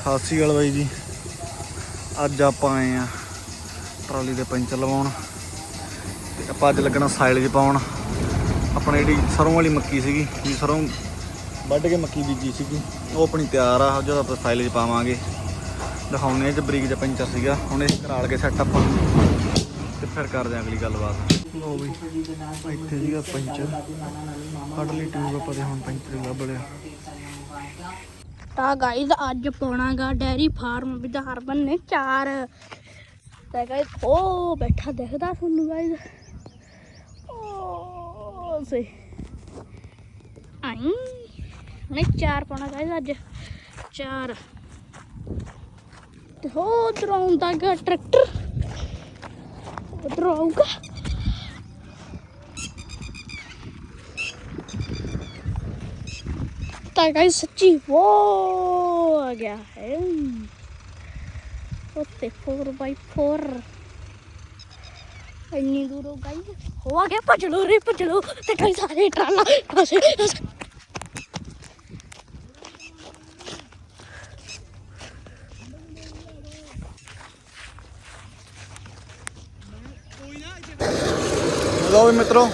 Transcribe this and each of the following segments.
ਸਤਿ ਸ਼੍ਰੀ ਅਕਾਲ ਬਾਈ ਜੀ। ਅੱਜ ਆਪਾਂ ਆਏ ਆ ਟਰਾਲੀ ਦੇ ਪੈਂਚਰ ਲਵਾਉਣ। ਤੇ ਆਪਾਂ ਅੱਜ ਲੱਗਣਾ ਸਾਈਲੇਜ ਪਾਉਣ। ਆਪਣੀ ਜਿਹੜੀ ਸਰੋਂ ਵਾਲੀ ਮੱਕੀ ਸੀਗੀ ਜੀ ਸਰੋਂ ਵੱਢ ਕੇ ਮੱਕੀ ਬੀਜੀ ਸੀਗੀ, ਉਹ ਆਪਣੀ ਤਿਆਰ ਆ ਜਦੋਂ ਆਪਾਂ ਸਾਈਲੇਜ ਪਾਵਾਂਗੇ। ਦਿਖਾਉਣੇ ਆ ਚ ਬਰੀਕ ਜਿਹਾ ਪੈਂਚਰ ਸੀਗਾ, ਹੁਣ ਇਹ ਕਰਾਲ ਕੇ ਸੈੱਟ ਆਪਾਂ ਤੇ ਫਿਰ ਕਰਦੇ ਆਂ ਅਗਲੀ ਗੱਲਬਾਤ। ਲੋ ਵੀ ਇੱਥੇ ਸੀਗਾ ਪੈਂਚਰ। ਕੱਢ ਲਈ ਟਿਊਬ ਆਪਾਂ ਤੇ ਹੁਣ ਪੈਂਚਰ ਲੱਭ ਲਿਆ। ਤਾਂ ਗਾਈਜ਼ ਅੱਜ ਪਾਉਣਾਗਾ ਡੈਰੀ ਫਾਰਮ ਵਿਧਾਰ ਬੰਨੇ ਚਾਰ। ਤਾਂ ਗਾਈਜ਼ ਉਹ ਬੈਠਾ ਦਿਖਦਾ ਤੁਹਾਨੂੰ ਗਾਈਜ਼ ਉਹ ਸੇ ਆਈ। ਨੇ ਚਾਰ ਪਾਉਣਾ ਗਾਈਜ਼ ਅੱਜ। ਚਾਰ। ਤੇ ਹੋ ਉਧਰ ਆਉਂਦਾ ਗਾ ਟਰੈਕਟਰ ਉਧਰ ਆਊਗਾ। ਤਾਂ ਗਾਇਸ ਸੱਚੀ। ਵੋ ਆ ਗਿਆ ਹੈ। ਉੱਤੇ 4x4 ਇੰਨੀ ਦੂਰੋਂ ਗਾਇਸ ਹੋ ਆ ਗਿਆ, ਭੱਜ ਲੋ ਰੇ, ਭੱਜ ਲੋ ਤੇ ਕਈ ਸਾਰੇ ਟਰਾਲਾ ਪਾਸੇ। ਲੋ ਮਿੱਤਰੋ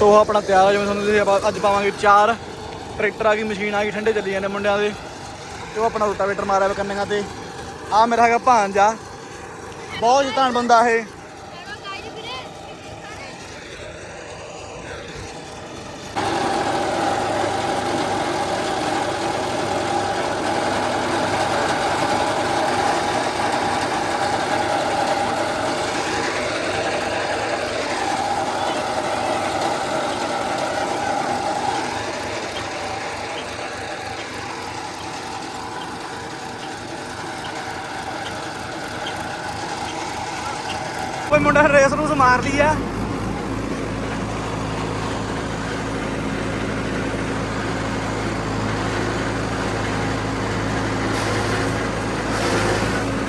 ਟੋਹਾ ਆਪਣਾ ਤਿਆਰ ਹੈ ਜਿਵੇਂ ਤੁਹਾਨੂੰ ਤੁਸੀਂ ਅੱਜ ਪਾਵਾਂਗੇ ਚਾਰ। ਟਰੈਕਟਰ ਆ ਗਈ, ਮਸ਼ੀਨ ਆ ਗਈ, ਠੰਡੇ ਚੱਲੀ ਜਾਂਦੇ ਮੁੰਡਿਆਂ ਦੇ। ਤੇ ਉਹ ਆਪਣਾ ਰੋਟਾਵੇਟਰ ਮਾਰਿਆ ਵਾ ਕੰਨੀਆਂ ਤੇ। ਆ ਮੇਰਾ ਹੈਗਾ ਭਾਂਜਾ ਬਹੁਤ ਜਤਾਨ ਬੰਦਾ ਇਹ। ਕੋਈ ਮੁੰਡਾ ਰੇਸ ਰੂਸ ਮਾਰ ਲਈ ਆ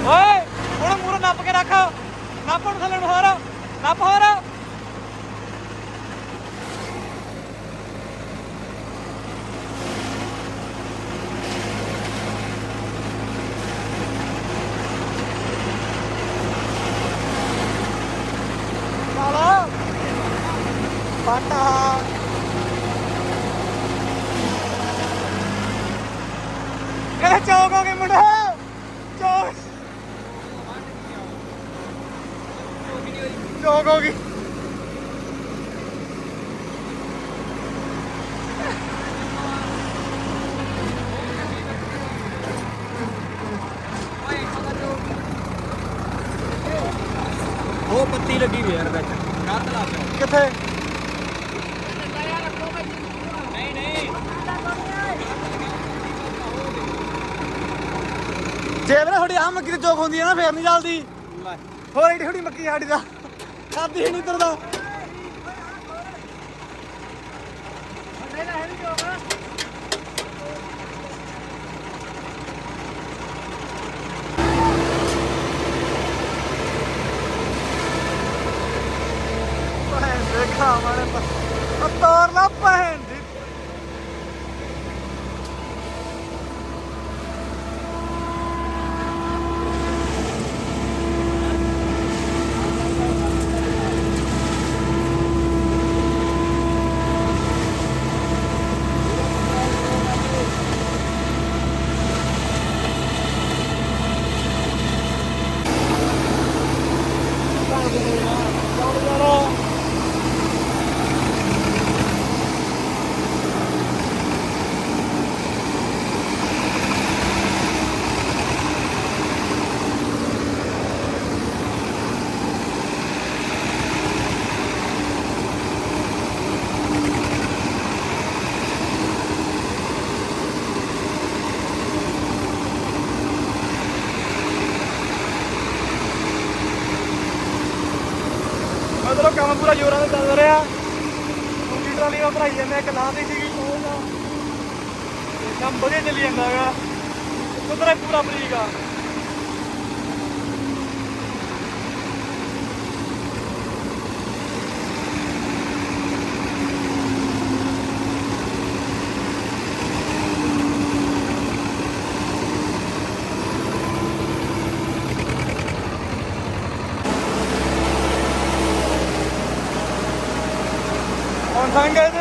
ਓਏ ਹੁਣ ਮੂਰੇ ਨੱਪ ਕੇ ਰੱਖ ਨੱਪ ਹੁਣ ਥੱਲੇ ਨੂੰ ਹੋਰ ਨੱਪ ਹੋਰ ਸਾਲਾ ਪਾਟਾ ਇਹ ਚੌਕ ਹੋ ਗਏ ਮੁੰਡਾ ਚੌਕ ਚੌਕ ਹੋ ਗਈ ਉਹ ਪੱਤੀ ਲੱਗੀ ਵੀ ਯਾਰ ਵਿੱਚ ਕੱਟ ਲਾ ਕਿੱਥੇ ਨਹੀਂ ਨਹੀਂ ਜੇ ਵੀਰੇ ਥੋੜੀ ਆਹ ਮੱਕੀ ਤੇ ਚੌਕ ਹੁੰਦੀ ਹੈ ਨਾ ਫੇਰ ਨਹੀਂ ਚੱਲਦੀ ਹੋਰ ਏਡੀ ਥੋੜੀ ਮੱਕੀ ਸਾਡੀ ਦਾ। ਖਾਦੀ ਨਹੀਂ ਤੁਰਦਾ Thank you. ਭਰਾਈ ਜਾਂਦੇ ਇੱਕ ਲਾਂ ਦੀ ਸੀਗੀ, ਉਹ ਨਾ। ਕੰਮ ਵਧੀਆ ਚੱਲੀ ਜਾਂਦਾ ਹੈਗਾ। ਕੁਦਰਾ ਪੂਰਾ ਬਰੀਕ ਆ। Tango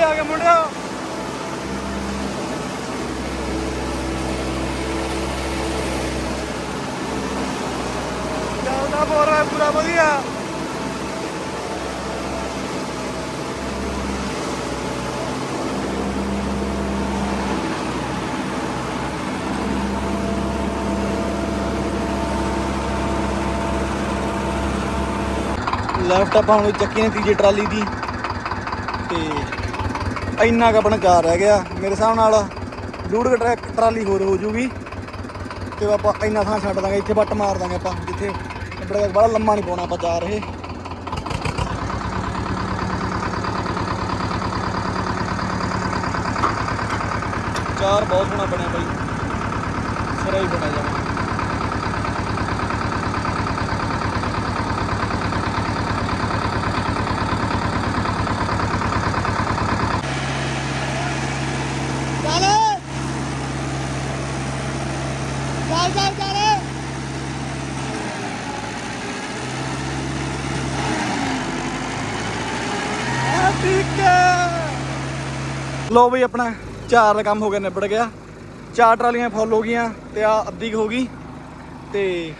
ਲੈਫਟ ਆਪਾਂ ਹੁਣ ਚੱਕੀ ਨੇ ਤੀਜੀ ਟਰਾਲੀ ਦੀ। ਤੇ ਇੰਨਾ ਕ ਆਪਣਾ ਚਾਰ ਰਹਿ ਗਿਆ। ਮੇਰੇ ਹਿਸਾਬ ਨਾਲ ਡੂੜ ਟਰੈਕ ਟਰਾਲੀ ਹੋਰ ਹੋ ਜੂਗੀ। ਤੇ ਆਪਾਂ ਇੰਨਾ ਥਾਂ ਛੱਡ ਦਾਂਗੇ, ਇੱਥੇ ਬੱਟ ਮਾਰ ਦਾਂਗੇ ਆਪਾਂ, ਜਿੱਥੇ ਬੜਾ ਬੜਾ ਲੰਮਾ ਨਹੀਂ ਪਾਉਣਾ ਆਪਾਂ ਚਾਰ ਇਹ ਚਾਰ ਬਹੁਤ ਸੋਹਣਾ ਬਣਿਆ ਬਾਈ। ਸਿਰਾ ਹੀ ਬਣਿਆ ਜਾਵਾ ਚੱਲ ਚੱਲ ਚੱਲ ਚੱਲ ਆ ਠੀਕ ਹੈ ਲੋ ਬਈ ਆਪਣਾ ਚਾਰ ਦਾ ਕੰਮ ਹੋ ਗਿਆ ਨਿਬੜ ਗਿਆ। ਚਾਰ ਟਰਾਲੀਆਂ ਫੁੱਲ ਹੋ ਗਈਆਂ ਤੇ ਆ ਅੱਧੀ ਹੋ ਗਈ। ਤੇ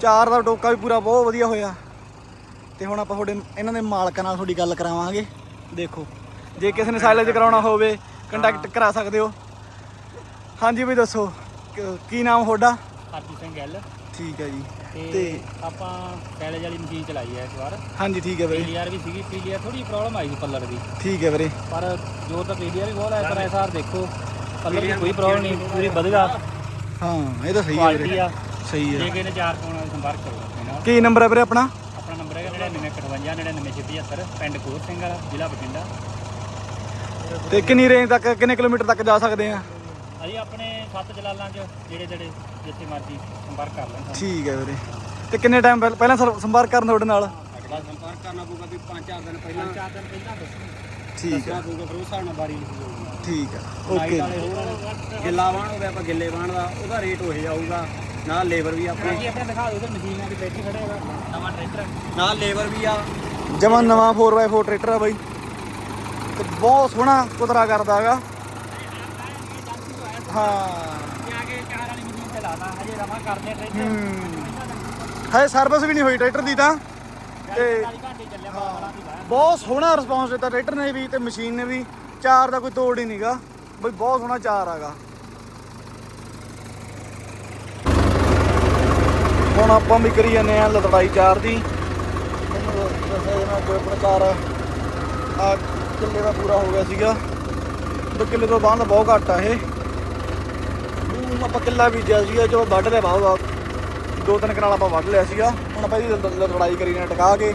ਚਾਰ ਦਾ ਟੋਕਾ ਵੀ ਪੂਰਾ ਬਹੁਤ ਵਧੀਆ ਹੋਇਆ। ਤੇ ਹੁਣ ਆਪਾਂ ਤੁਹਾਡੇ ਇਹਨਾਂ ਦੇ ਮਾਲਕਾਂ ਨਾਲ ਤੁਹਾਡੀ ਗੱਲ ਕਰਾਵਾਂਗੇ। ਦੇਖੋ ਜੇ ਕਿਸੇ ਨੇ ਸਾਈਲੇਜ ਕਰਾਉਣਾ ਹੋਵੇ ਕੰਟੈਕਟ ਕਰਾ ਸਕਦੇ ਹੋ। ਹਾਂਜੀ ਬਈ ਦੱਸੋ ਕ- ਕੀ ਨਾਮ ਤੁਹਾਡਾ? ਹਰਜੀਤ ਸਿੰਘ ਗੱਲ। ਠੀਕ ਹੈ ਜੀ। ਤੇ ਤੇ ਆਪਾਂ ਕੈਲੇਜ ਵਾਲੀ ਮਸ਼ੀਨ ਚਲਾਈ ਹੈ ਇਸ ਵਾਰ। ਹਾਂਜੀ ਠੀਕ ਹੈ ਵੀਰੇ। ਪੀਲੀਆਰ ਵੀ ਸੀਗੀ ਪੀਲੀਆਰ ਥੋੜੀ ਪ੍ਰੋਬਲਮ ਆਈ ਸੀ ਪੱਲਰ ਦੀ। ਠੀਕ ਹੈ ਵੀਰੇ। ਪਰ ਜੋ ਤਾਂ ਪੀਲੀਆਰ ਵੀ ਬਹੁਤ ਹੈ ਪਰ ਇਸ ਵਾਰ ਦੇਖੋ ਪੱਲਰ ਦੀ ਕੋਈ ਪ੍ਰੋਬਲਮ ਨਹੀਂ ਪੂਰੀ ਵਧੀਆ ਹਾਂ ਇਹ ਤਾਂ ਸਹੀ ਹੈ ਕੁਆਲਿਟੀ ਵੀਰੇ। ਆ। ਸਹੀ ਜੇ ਹੈ ਕਿਸੇ ਨੇ ਚਾਰ ਪਾਉਣਾ ਹੋਵੇ ਸੰਪਰਕ ਕਰੋ ਆਪਣੇ ਨਾਲ ਕੀ ਨੰਬਰ ਹੈ ਵੀਰੇ ਆਪਣਾ? ਆਪਣਾ ਨੰਬਰ ਹੈਗਾ 9958 9975 ਪਿੰਡ ਕੋਰ ਸਿੰਘ ਵਾਲਾ ਜ਼ਿਲ੍ਹਾ ਬਠਿੰਡਾ। ਤੇ ਕਿੰਨੀ ਰੇਂਜ ਤੱਕ ਕਿੰਨੇ ਕਿਲੋਮੀਟਰ ਤੱਕ ਜਾ ਸਕਦੇ ਆ? ਅਸੀਂ ਆਪਣੇ ਸੱਤ ਜਲਾਲਾਂ 'ਚ ਜਿਹੜੇ ਜਿਹੜੇ ਜਿੱਥੇ ਮਰਜ਼ੀ ਸੰਪਰਕ ਕਰ ਲੈਣ ਠੀਕ ਹੈ ਵੀਰੇ। ਤੇ ਕਿੰਨੇ ਟਾਈਮ ਪਹਿਲਾਂ ਸਰ- ਸੰਪਰਕ ਕਰਨ ਤੁਹਾਡੇ ਨਾਲ? ਅਗਲਾ ਸੰਪਰਕ ਕਰਨਾ ਪਊਗਾ ਵੀ 5-4 ਦਿਨ ਪਹਿਲਾਂ। 5-4 ਦਿਨ ਪਹਿਲਾਂ ਦੱਸਣਾ ਠੀਕ ਹੈ। ਦੱਸਣਾ ਪਊਗਾ ਫਿਰ ਉਸ ਹਿਸਾਬ ਨਾਲ ਬਾਰੀ ਲਿਖੀ ਜਾਊਗੀ। ਠੀਕ ਹੈ। ਨਾਈਟ ਓਕੇ ਵਾਲੇ ਹੋਰ ਗਿੱਲਾ ਵਾਣ ਹੋਵੇ ਆਪਾਂ ਗਿੱਲੇ ਵਾਣ ਦਾ ਉਹਦਾ ਰੇਟ ਉਹ ਜਾਊਗਾ। ਨਾਲ ਲੇਬਰ ਵੀ ਆਪਣੇ ਜੀ ਆਪਣੇ ਦਿਖਾ ਦਿਓ ਮਸ਼ੀਨਾਂ ਦੀ ਬੈਠੀ ਖੜਾ ਹੈਗਾ। ਨਵਾਂ ਟਰੈਕਟਰ ਨਾਲ ਲੇਬਰ ਵੀ ਆ। ਜਮਾ ਨਵਾਂ 4x4 ਟਰੈਕਟਰ ਆ ਬਾਈ। ਤੇ ਬਹੁਤ ਸੋਹਣਾ ਕੁਤਰਾ ਕਰਦਾ ਹੈਗਾ। ਹਾਂ। ਕਿ ਆ ਕੇ ਚਾਰ ਵਾਲੀ ਮਸ਼ੀਨ ਤੇ ਲਾਦਾ ਹਜੇ ਰਵਾ ਕਰਦੇ ਟਰੈਕਟਰ। ਹੂੰ। ਹੈ ਸਰਵਿਸ ਵੀ ਨਹੀਂ ਹੋਈ ਟਰੈਕਟਰ ਦੀ ਤਾਂ। ਤੇ 40 ਘੰਟੇ ਚੱਲਿਆ ਬਾਲਾਂ ਦੀ ਲਾਇਆ ਬਹੁਤ ਸੋਹਣਾ ਰਿਸਪੌਂਸ ਦਿੱਤਾ ਟਰੈਕਟਰ ਨੇ ਵੀ ਤੇ ਮਸ਼ੀਨ ਨੇ ਵੀ। ਚਾਰ ਦਾ ਕੋਈ ਤੋੜ ਹੀ ਨਹੀਂਗਾ ਬਈ ਬਹੁਤ ਸੋਹਣਾ ਚਾਰ ਆਗਾ ਹੁਣ ਆਪਾਂ ਵੀ ਕਰੀ ਜਾਂਦੇ ਆ ਲੜਾਈ ਚਾਰ ਦੀ। ਮੈਨੂੰ ਦੱਸਿਆ ਜਨਾ ਕੋਈ ਪ੍ਰਕਾਰ ਆ। ਕਿੱਲੇ ਦਾ ਪੂਰਾ ਹੋ ਗਿਆ ਸੀਗਾ। ਦੋ ਕਿੱਲੇ ਤੋਂ ਬਾਅਦ ਬਹੁਤ ਘੱਟ ਆ ਇਹ। ਆਪਾਂ ਕਿੱਲਾ ਬੀਜਿਆ ਸੀਗਾ ਜੋ ਵੱਢ ਲਿਆ ਬਹੁਤ ਦੋ। ਤਿੰਨ ਕਨਾਲ ਆਪਾਂ ਵੱਢ ਲਿਆ ਸੀਗਾ। ਹੁਣ ਆਪਾਂ ਇਹਦੀ ਲੜਾਈ ਕਰੀ ਨਾ, ਟਕਾ ਕੇ।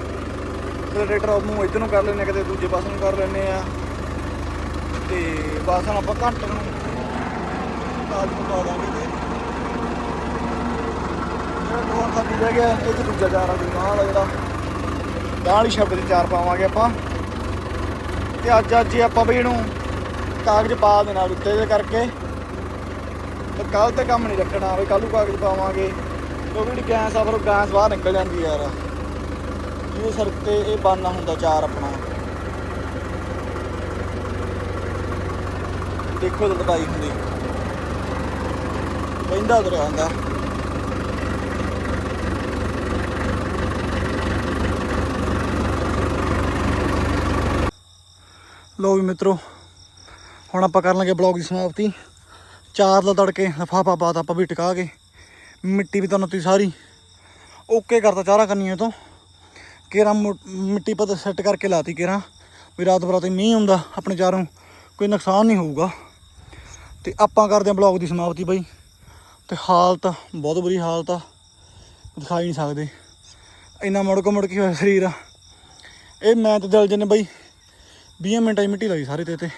ਤੇ ਟਰੈਕਟਰ ਨੂੰ ਇੱਧਰ ਨੂੰ ਕਰ ਲੈਂਦੇ ਆ, ਕਿਤੇ ਦੂਜੇ ਪਾਸੇ ਨੂੰ ਕਰ ਲੈਂਦੇ ਆ। ਤੇ ਬਸ ਹੁਣ ਆਪਾਂ ਘੰਟੇ ਨੂੰ ਕਾਜ ਨੂੰ ਪਾ ਦਾਂਗੇ ਤੇ। ਜਿਹੜਾ ਦੋ ਖਾਲੀ ਰਹਿ ਗਿਆ, ਇਹ ਦੂਜਾ ਚਾਰ ਆ ਗਾਂ ਵਾਲਾ ਜਿਹੜਾ। ਗਾਂ ਵਾਲੀ ਸ਼ਬਦ ਦੇ ਚਾਰ ਪਾਵਾਂਗੇ ਆਪਾਂ। ਤੇ ਅੱਜ ਅੱਜ ਆਪਾਂ ਬਈ ਇਹਨੂੰ ਕਾਗਜ਼ ਪਾ ਦੇਣਾ ਉੱਤੇ ਦੇ ਕਰਕੇ। ਕੱਲ ਤੇ ਕੰਮ ਨਹੀਂ ਰੱਖਣਾ, ਵੀ ਕੱਲ ਨੂੰ ਕਾਗਜ਼ ਪਾਵਾਂਗੇ। ਕਿਉਂਕਿ ਜਿਹੜੀ ਗੈਸ ਆ ਫਿਰ ਉਹ ਗੈਸ ਬਾਹਰ ਨਿਕਲ ਜਾਂਦੀ ਯਾਰ। ਇਹ ਸਰ ਤੇ ਇਹ ਬਾਨਾ ਹੁੰਦਾ ਚਾਰ ਆਪਣਾ। ਦੇਖੋ ਤਾਂ ਲੜਾਈ ਹੁੰਦੀ। ਬੈਂਦਾ ਤੁਰਿਆ ਹੁੰਦਾ ਲੋ ਵੀ ਮਿੱਤਰੋ, ਹੁਣ ਆਪਾਂ ਕਰਨ ਲੱਗੇ ਬਲੌਗ ਦੀ ਸਮਾਪਤੀ। ਚਾਰ ਦਾ ਤੜਕੇ ਲਫਾਫਾ ਪਾਤਾ ਆਪਾਂ ਵੀ ਟਿਕਾ ਕੇ। ਮਿੱਟੀ ਵੀ ਤੁਹਾਨੂੰ ਤੀ ਸਾਰੀ। ਓਕੇ ਕਰਤਾ ਚਾਰਾ ਕੰਨੀਆਂ ਤੋਂ। ਕੇਰਾ ਮਿੱਟੀ ਪਤ ਸੈੱਟ ਕਰਕੇ ਲਾਤੀ ਕੇਰਾ। ਵੀ ਰਾਤ ਬਰਾਤੇ ਮੀਂਹ ਹੁੰਦਾ ਆਪਣੇ ਚਾਰੋਂ, ਕੋਈ ਨੁਕਸਾਨ ਨਹੀਂ ਹੋਊਗਾ। ਤੇ ਆਪਾਂ ਕਰਦੇ ਹਾਂ ਬਲੌਗ ਦੀ ਸਮਾਪਤੀ ਬਾਈ। ਤੇ ਹਾਲਤ ਬਹੁਤ ਬੁਰੀ ਹਾਲਤ ਆ। ਦਿਖਾਈ ਨਹੀਂ ਸਕਦੇ। ਇੰਨਾ ਮੁੜਕ ਮੁੜਕ ਹੋਇਆ ਸਰੀਰ ਆ। ਇਹ ਮੈਂ ਤੇ ਦਿਲ ਜਨ ਬਾਈ 20 ਮਿੰਟਾਂ ਦੀ ਮਿੱਟੀ ਲਾਈ ਸਾਰੇ ਤੇ ਤੇ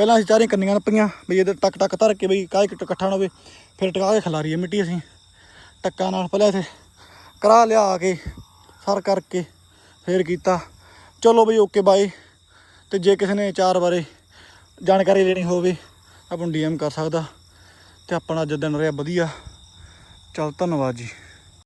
ਪਹਿਲਾਂ ਅਸੀਂ ਚਾਰੇ ਕੰਨੀਆਂ ਨੱਪੀਆਂ ਬਈ ਇਹਦੇ ਟਕ ਟਕ ਧਰ ਕੇ ਬਈ ਕਾਹ ਇਕੱਠਾ ਨਾ ਹੋਵੇ, ਫਿਰ ਟਕਾ ਕੇ ਖਿਲਾਰੀ ਹੈ ਮਿੱਟੀ ਅਸੀਂ। ਟੱਕਾਂ ਨਾਲ ਪਹਿਲਾਂ ਇੱਥੇ, ਕਰਾ ਲਿਆ ਕੇ, ਸਰ ਕਰਕੇ, ਫੇਰ ਕੀਤਾ। ਚਲੋ ਬਈ ਓਕੇ ਬਾਏ, ਤੇ ਜੇ ਕਿਸੇ ਨੇ ਚਾਰ ਬਾਰੇ ਜਾਣਕਾਰੀ ਲੈਣੀ ਹੋਵੇ, ਆਪਾਂ ਨੂੰ ਡੀਐਮ ਕਰ ਸਕਦਾ। ਤੇ ਆਪਣਾ ਅੱਜ ਦਿਨ ਰਿਹਾ ਵਧੀਆ। ਚਲ ਧੰਨਵਾਦ ਜੀ।